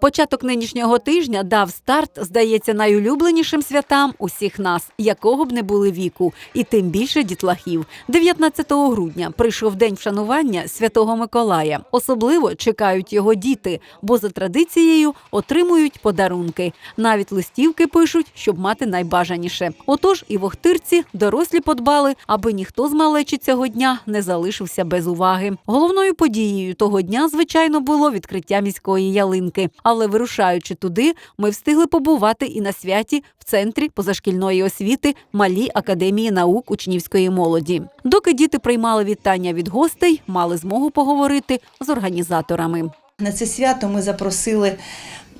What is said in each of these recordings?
Початок нинішнього тижня дав старт, здається, найулюбленішим святам усіх нас, якого б не були віку, і тим більше дітлахів. 19 грудня прийшов день вшанування святого Миколая. Особливо чекають його діти, бо за традицією отримують подарунки. Навіть листівки пишуть, щоб мати найбажаніше. Отож, і в дорослі подбали, аби ніхто з малечі цього дня не залишився без уваги. Головною подією того дня, звичайно, було відкриття міської ялинки. Але вирушаючи туди, ми встигли побувати і на святі в центрі позашкільної освіти Малій академії наук учнівської молоді. Доки діти приймали вітання від гостей, мали змогу поговорити з організаторами. На це свято ми запросили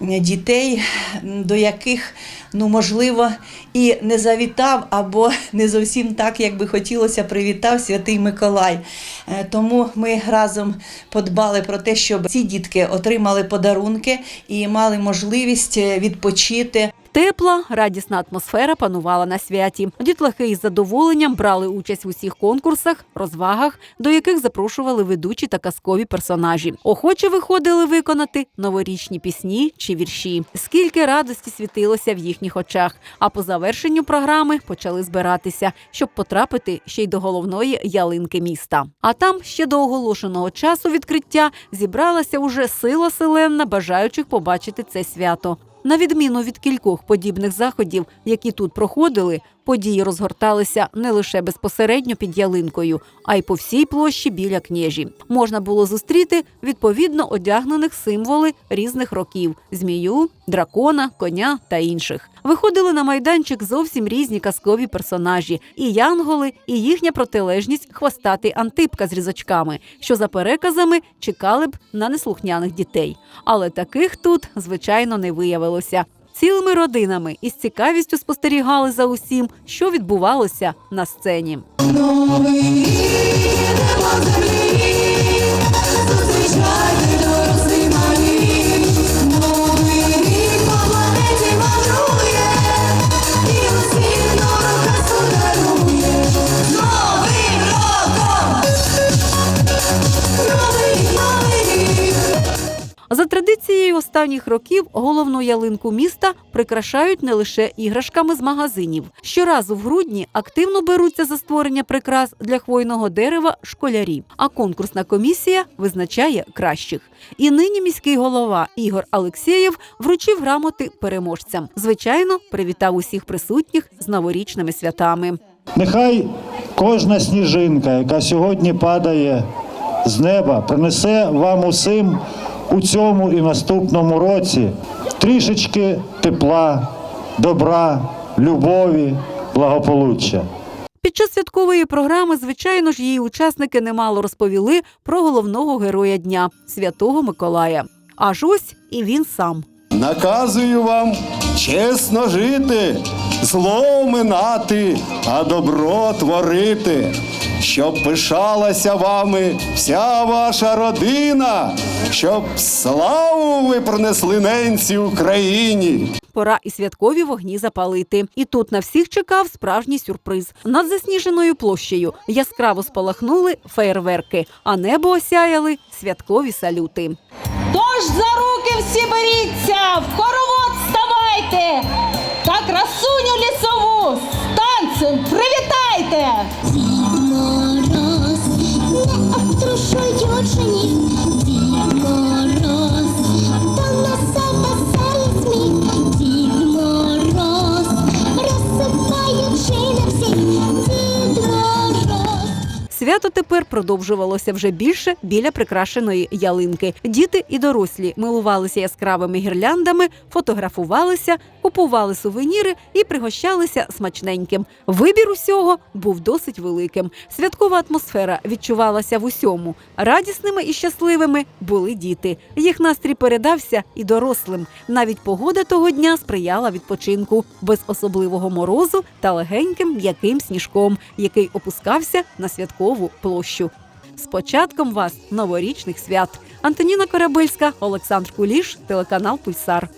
дітей, до яких, ну можливо, і не завітав, або не зовсім так, як би хотілося, привітав святий Миколай. Е, Тому ми разом подбали про те, щоб ці дітки отримали подарунки і мали можливість е, відпочити. Тепла, радісна атмосфера панувала на святі. Дітлахи із задоволенням брали участь в усіх конкурсах, розвагах, до яких запрошували ведучі та казкові персонажі. Охоче виходили виконати новорічні пісні чи вірші. Скільки радості світилося в їхніх очах. А по завершенню програми почали збиратися, щоб потрапити ще й до головної ялинки міста. А там ще до оголошеного часу відкриття зібралася уже сила селенна бажаючих побачити це свято. На відміну від кількох подібних заходів, які тут проходили, події розгорталися не лише безпосередньо під ялинкою, а й по всій площі біля княжі. Можна було зустріти відповідно одягнених символи різних років: змію, дракона, коня та інших. Виходили на майданчик зовсім різні казкові персонажі: і янголи, і їхня протилежність хвостатий антипка з різочками, що за переказами чекали б на неслухняних дітей. Але таких тут, звичайно, не виявилося. Цілими родинами із цікавістю спостерігали за усім, що відбувалося на сцені. Традицією останніх років головну ялинку міста прикрашають не лише іграшками з магазинів. Щоразу в грудні активно беруться за створення прикрас для хвойного дерева школярі. А конкурсна комісія визначає кращих. І нині міський голова Ігор Алексєєв вручив грамоти переможцям. Звичайно, привітав усіх присутніх з новорічними святами. Нехай кожна сніжинка, яка сьогодні падає з неба, принесе вам усім у цьому і наступному році трішечки тепла, добра, любові, благополуччя. Під час святкової програми, звичайно ж, її учасники немало розповіли про головного героя дня святого Миколая. Аж ось і він сам. Наказую вам чесно жити, зло минати, а добро творити, щоб пишалася вами вся ваша родина, щоб славу ви принесли ненці Україні. Пора і святкові вогні запалити. І тут на всіх чекав справжній сюрприз. Над засніженою площею яскраво спалахнули феєрверки, а небо осяяли святкові салюти. Тож за руки всі беріться, в Свято тепер продовжувалося вже більше біля прикрашеної ялинки. Діти і дорослі милувалися яскравими гірляндами, фотографувалися, купували сувеніри і пригощалися смачненьким. Вибір усього був досить великим. Святкова атмосфера відчувалася в усьому. Радісними і щасливими були діти. Їх настрій передався і дорослим. Навіть погода того дня сприяла відпочинку без особливого морозу та легеньким м'яким сніжком, який опускався на святкову площу. З початком вас новорічних свят. Антоніна Корабельська, Олександр Куліш, телеканал Пульсар.